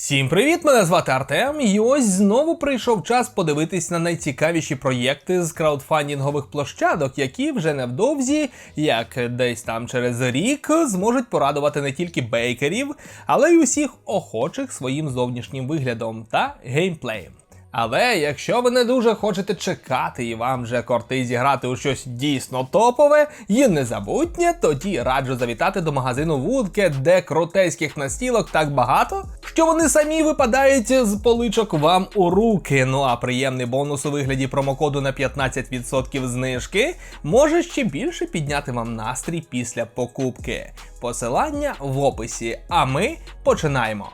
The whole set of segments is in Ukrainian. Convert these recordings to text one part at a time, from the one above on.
Всім привіт! Мене звати Артем. І ось знову прийшов час подивитись на найцікавіші проєкти з краудфандингових площадок, які вже невдовзі, як десь там через рік, зможуть порадувати не тільки бейкерів, але й усіх охочих своїм зовнішнім виглядом та геймплеєм. Але якщо ви не дуже хочете чекати і вам вже корти зіграти у щось дійсно топове і незабутнє, тоді раджу завітати до магазину Вудке, де крутейських настілок так багато, що вони самі випадають з поличок вам у руки. Ну а приємний бонус у вигляді промокоду на 15% знижки може ще більше підняти вам настрій після покупки. Посилання в описі. А ми починаємо.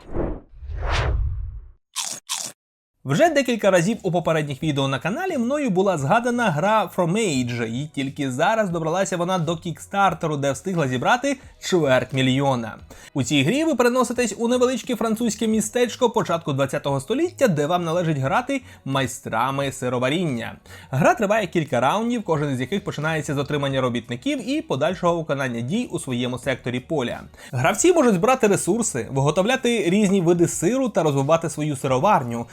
Вже декілька разів у попередніх відео на каналі мною була згадана гра From Age, і тільки зараз добралася вона до кікстартеру, де встигла зібрати чверть мільйона. У цій грі ви переноситесь у невеличке французьке містечко початку 20 століття, де вам належить грати майстрами сироваріння. Гра триває кілька раундів, кожен з яких починається з отримання робітників і подальшого виконання дій у своєму секторі поля. Гравці можуть збирати ресурси, виготовляти різні види сиру та розвивати свою сироварню,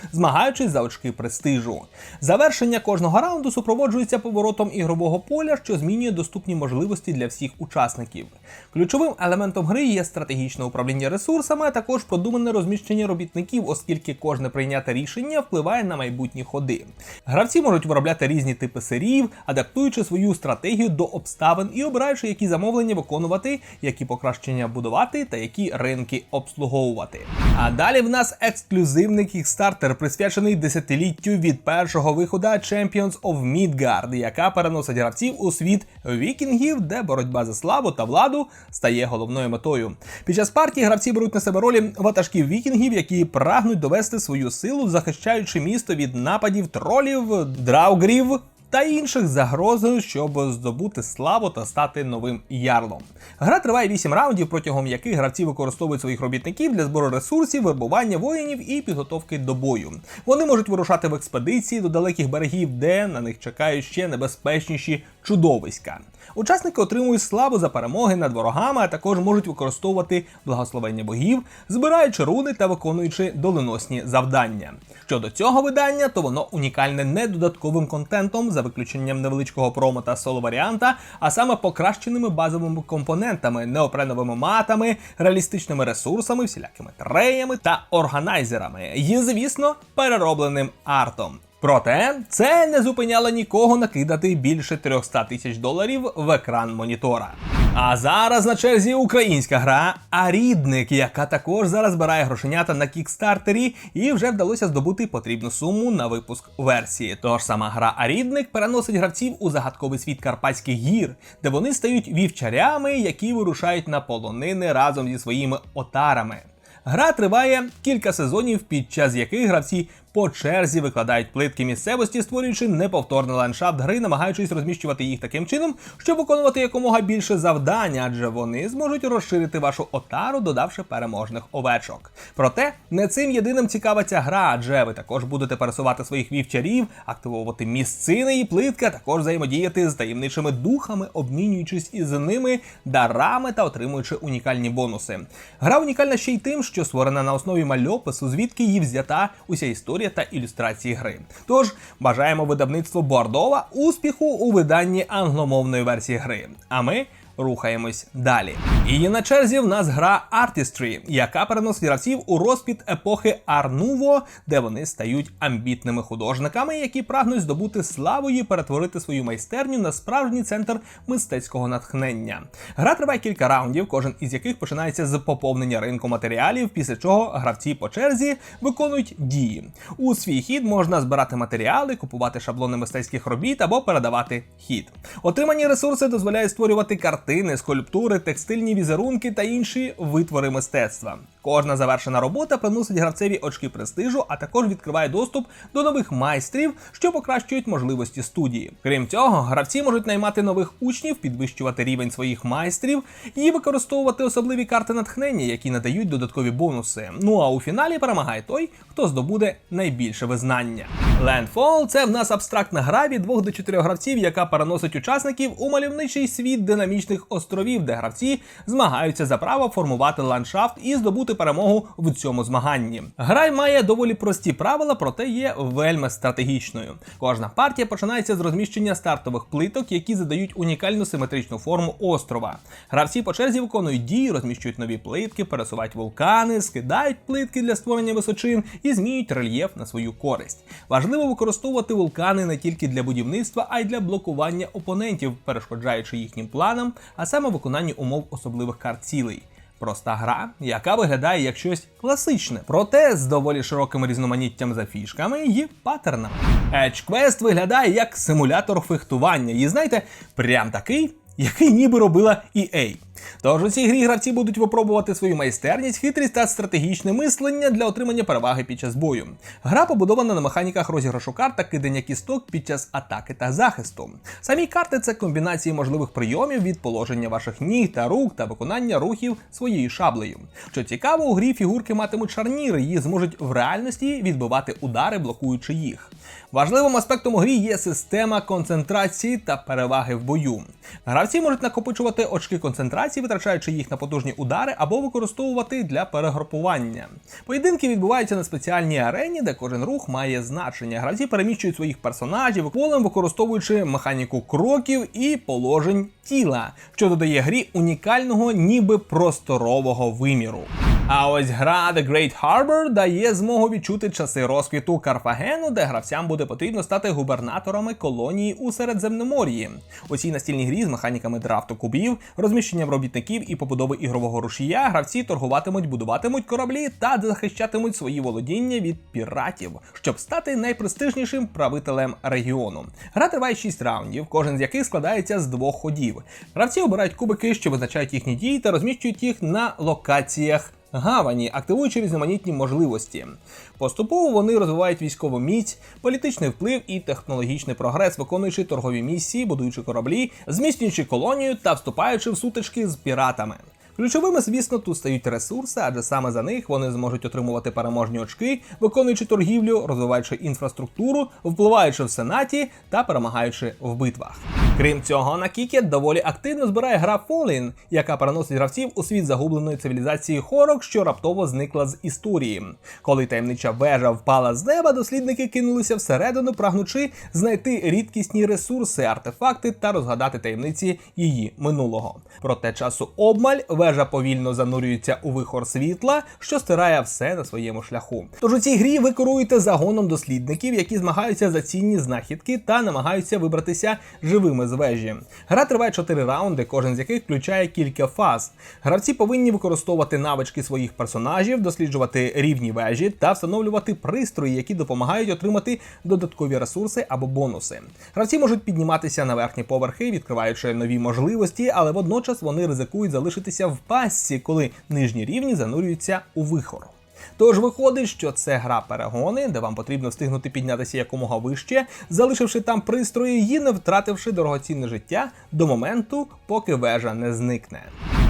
змагаючись за очки престижу. Завершення кожного раунду супроводжується поворотом ігрового поля, що змінює доступні можливості для всіх учасників. Ключовим елементом гри є стратегічне управління ресурсами, а також продумане розміщення робітників, оскільки кожне прийняте рішення впливає на майбутні ходи. Гравці можуть виробляти різні типи сирів, адаптуючи свою стратегію до обставин і обираючи, які замовлення виконувати, які покращення будувати та які ринки обслуговувати. А далі в нас ексклюзивний кікстартер, присвячений десятиліттю від першого виходу Champions of Midgard, яка переносить гравців у світ вікінгів, де боротьба за славу та владу стає головною метою. Під час партії гравці беруть на себе ролі ватажків вікінгів, які прагнуть довести свою силу, захищаючи місто від нападів тролів, драугрів та інших загроз, щоб здобути славу та стати новим ярлом. Гра триває 8 раундів, протягом яких гравці використовують своїх робітників для збору ресурсів, вербування воїнів і підготовки до бою. Вони можуть вирушати в експедиції до далеких берегів, де на них чекають ще небезпечніші чудовиська. Учасники отримують славу за перемоги над ворогами, а також можуть використовувати благословення богів, збираючи руни та виконуючи доленосні завдання. Щодо цього видання, то воно унікальне не додатковим контентом, за виключенням невеличкого промо та соло варіанта, а саме покращеними базовими компонентами, неопреновими матами, реалістичними ресурсами, всілякими треями та органайзерами, і, звісно, переробленим артом. Проте це не зупиняло нікого накидати більше 300 тисяч доларів в екран монітора. А зараз на черзі українська гра Арідник, яка також зараз збирає грошенята на кікстартері, і вже вдалося здобути потрібну суму на випуск версії. Тож сама гра Арідник переносить гравців у загадковий світ Карпатських гір, де вони стають вівчарями, які вирушають на полонини разом зі своїми отарами. Гра триває кілька сезонів, під час яких гравці по черзі викладають плитки місцевості, створюючи неповторний ландшафт гри, намагаючись розміщувати їх таким чином, щоб виконувати якомога більше завдань, адже вони зможуть розширити вашу отару, додавши переможних овечок. Проте не цим єдиним цікава ця гра, адже ви також будете пересувати своїх вівчарів, активовувати місцини і плитки, а також взаємодіяти з таємничими духами, обмінюючись із ними дарами та отримуючи унікальні бонуси. Гра унікальна ще й тим, що створена на основі мальопису, звідки її взята уся історія та ілюстрації гри. Тож бажаємо видавництву Бордова успіху у виданні англомовної версії гри. А ми рухаємось далі. І на черзі в нас гра Artistry, яка переносить гравців у розпід епохи Арнуво, де вони стають амбітними художниками, які прагнуть здобути славу і перетворити свою майстерню на справжній центр мистецького натхнення. Гра триває кілька раундів, кожен із яких починається з поповнення ринку матеріалів, після чого гравці по черзі виконують дії. У свій хід можна збирати матеріали, купувати шаблони мистецьких робіт або передавати хід. Отримані ресурси дозволяють створювати картини, скульптури, текстильні візерунки та інші витвори мистецтва. Кожна завершена робота приносить гравцеві очки престижу, а також відкриває доступ до нових майстрів, що покращують можливості студії. Крім цього, гравці можуть наймати нових учнів, підвищувати рівень своїх майстрів і використовувати особливі карти натхнення, які надають додаткові бонуси. Ну а у фіналі перемагає той, хто здобуде найбільше визнання. Landfall – це в нас абстрактна гра від 2 до 4 гравців, яка переносить учасників у мальовничий світ динамічних островів, де гравці змагаються за право формувати ландшафт і здобути перемогу в цьому змаганні. Гра має доволі прості правила, проте є вельми стратегічною. Кожна партія починається з розміщення стартових плиток, які задають унікальну симетричну форму острова. Гравці по черзі виконують дії, розміщують нові плитки, пересувають вулкани, скидають плитки для створення височин і змінюють рельєф на свою користь. Важливо використовувати вулкани не тільки для будівництва, а й для блокування опонентів, перешкоджаючи їхнім планам, а саме виконанню умов особливих карт цілей. Проста гра, яка виглядає як щось класичне, проте з доволі широким різноманіттям за фішками і паттернами. Edge Quest виглядає як симулятор фехтування, і знаєте, прям такий, який ніби робила EA. Тож у цій грі гравці будуть випробувати свою майстерність, хитрість та стратегічне мислення для отримання переваги під час бою. Гра побудована на механіках розіграшу карт та кидання кісток під час атаки та захисту. Самі карти це комбінації можливих прийомів від положення ваших ніг та рук та виконання рухів своєю шаблею. Що цікаво, у грі фігурки матимуть шарніри і зможуть в реальності відбивати удари, блокуючи їх. Важливим аспектом у грі є система концентрації та переваги в бою. Гравці можуть накопичувати очки концентрації, витрачаючи їх на потужні удари або використовувати для перегрупування. Поєдинки відбуваються на спеціальній арені, де кожен рух має значення. Гравці переміщують своїх персонажів полем, використовуючи механіку кроків і положень тіла, що додає грі унікального, ніби просторового виміру. А ось гра The Great Harbor дає змогу відчути часи розквіту Карфагену, де гравцям буде потрібно стати губернаторами колонії у Середземномор'ї. У цій настільній грі з механіками драфту кубів, розміщенням робітників і побудови ігрового рушія гравці торгуватимуть, будуватимуть кораблі та захищатимуть свої володіння від піратів, щоб стати найпрестижнішим правителем регіону. Гра триває 6 раундів, кожен з яких складається з двох ходів. Гравці обирають кубики, що визначають їхні дії та розміщують їх на локаціях гавані, активуючи різноманітні можливості. Поступово вони розвивають військову міць, політичний вплив і технологічний прогрес, виконуючи торгові місії, будуючи кораблі, зміцнюючи колонію та вступаючи в сутички з піратами. Ключовими, звісно, тут стають ресурси, адже саме за них вони зможуть отримувати переможні очки, виконуючи торгівлю, розвиваючи інфраструктуру, впливаючи в сенаті та перемагаючи в битвах. Крім цього, на Кікет доволі активно збирає гра Fallen, яка переносить гравців у світ загубленої цивілізації Хорок, що раптово зникла з історії. Коли таємнича вежа впала з неба, дослідники кинулися всередину, прагнучи знайти рідкісні ресурси, артефакти та розгадати таємниці її минулого. Проте часу обмаль вежа повільно занурюється у вихор світла, що стирає все на своєму шляху. Тож у цій грі ви керуєте загоном дослідників, які змагаються за цінні знахідки та намагаються вибратися живими з вежі. Гра триває 4 раунди, кожен з яких включає кілька фаз. Гравці повинні використовувати навички своїх персонажів, досліджувати рівні вежі та встановлювати пристрої, які допомагають отримати додаткові ресурси або бонуси. Гравці можуть підніматися на верхні поверхи, відкриваючи нові можливості, але водночас вони ризикують залишитися в пастці, коли нижні рівні занурюються у вихор. Тож виходить, що це гра перегони, де вам потрібно встигнути піднятися якомога вище, залишивши там пристрої і не втративши дорогоцінне життя до моменту, поки вежа не зникне.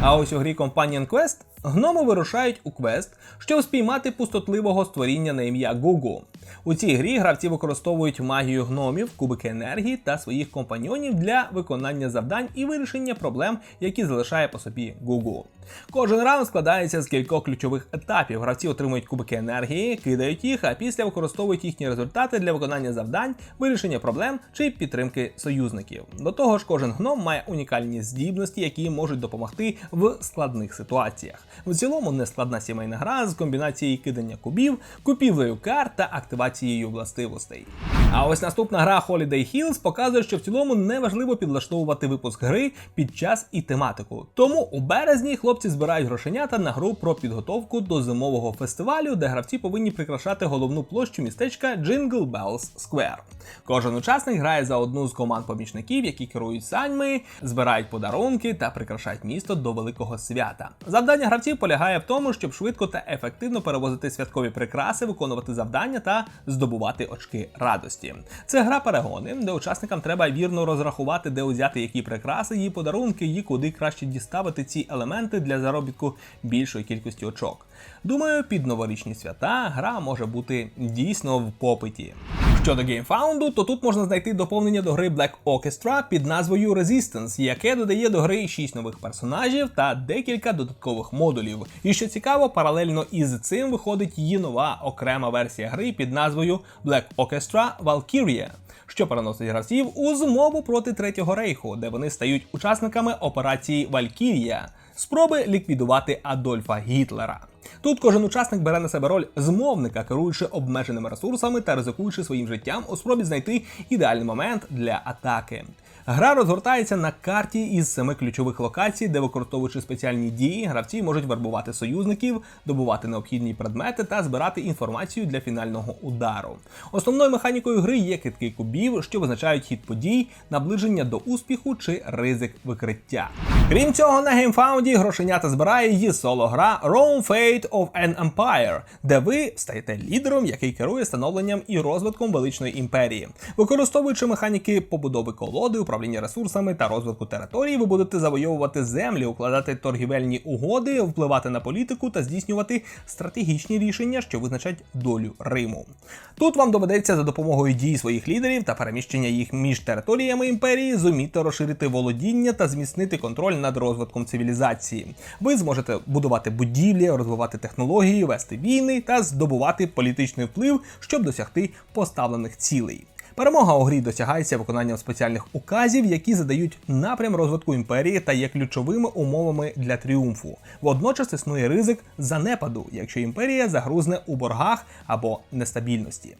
А ось у грі Companion Quest гноми вирушають у квест, щоб спіймати пустотливого створіння на ім'я Гугу. У цій грі гравці використовують магію гномів, кубики енергії та своїх компаньйонів для виконання завдань і вирішення проблем, які залишає по собі Гугу. Кожен раунд складається з кількох ключових етапів. Гравці отримують кубики енергії, кидають їх, а після використовують їхні результати для виконання завдань, вирішення проблем чи підтримки союзників. До того ж, кожен гном має унікальні здібності, які можуть допомогти в складних ситуаціях. В цілому нескладна сімейна гра з комбінацією кидання кубів, купівлею карт та активацією властивостей. А ось наступна гра Holiday Hills показує, що в цілому не важливо підлаштовувати випуск гри під час і тематику. Тому у березні хлопці збирають грошенята на гру про підготовку до зимового фестивалю, де гравці повинні прикрашати головну площу містечка Jingle Bells Square. Кожен учасник грає за одну з команд помічників, які керують саньми, збирають подарунки та прикрашають місто до великого свята. Завдання гравців полягає в тому, щоб швидко та ефективно перевозити святкові прикраси, виконувати завдання та здобувати очки радості. Це гра перегони, де учасникам треба вірно розрахувати, де узяти які прикраси, її подарунки, і куди краще діставити ці елементи для заробітку більшої кількості очок. Думаю, під новорічні свята гра може бути дійсно в попиті. Щодо геймфаунду, то тут можна знайти доповнення до гри Black Orchestra під назвою Resistance, яке додає до гри 6 нових персонажів та декілька додаткових модулів. І що цікаво, паралельно із цим виходить її нова окрема версія гри під назвою Black Orchestra Valkyria, що переносить гравців у змову проти Третього рейху, де вони стають учасниками операції Валькірія, спроби ліквідувати Адольфа Гітлера. Тут кожен учасник бере на себе роль змовника, керуючи обмеженими ресурсами та ризикуючи своїм життям у спробі знайти ідеальний момент для атаки. Гра розгортається на карті із семи ключових локацій, де, використовуючи спеціальні дії, гравці можуть вербувати союзників, добувати необхідні предмети та збирати інформацію для фінального удару. Основною механікою гри є китки кубів, що визначають хід подій, наближення до успіху чи ризик викриття. Крім цього, на геймфаунді грошенята збирає її соло-гра Rome Fate of an Empire, де ви стаєте лідером, який керує становленням і розвитком величної імперії. Використовуючи механіки побудови колоди, управління ресурсами та розвитку території, ви будете завойовувати землі, укладати торгівельні угоди, впливати на політику та здійснювати стратегічні рішення, що визначать долю Риму. Тут вам доведеться за допомогою дій своїх лідерів та переміщення їх між територіями імперії зуміти розширити володіння та зміцнити контроль над розвитком цивілізації. Ви зможете будувати будівлі, розвивати технології, вести війни та здобувати політичний вплив, щоб досягти поставлених цілей. Перемога у грі досягається виконанням спеціальних указів, які задають напрям розвитку імперії та є ключовими умовами для тріумфу. Водночас існує ризик занепаду, якщо імперія загрузне у боргах або нестабільності.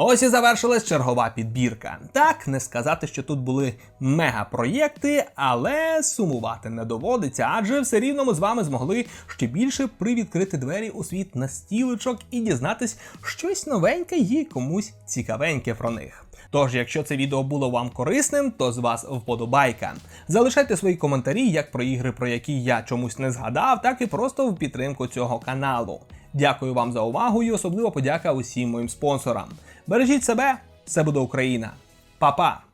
Ось і завершилась чергова підбірка. Так, не сказати, що тут були мегапроєкти, але сумувати не доводиться, адже все рівно ми з вами змогли ще більше привідкрити двері у світ настілочок і дізнатись щось новеньке і комусь цікавеньке про них. Тож, якщо це відео було вам корисним, то з вас вподобайка. Залишайте свої коментарі як про ігри, про які я чомусь не згадав, так і просто в підтримку цього каналу. Дякую вам за увагу і особливо подяка усім моїм спонсорам. Бережіть себе, все буде Україна. Па-па!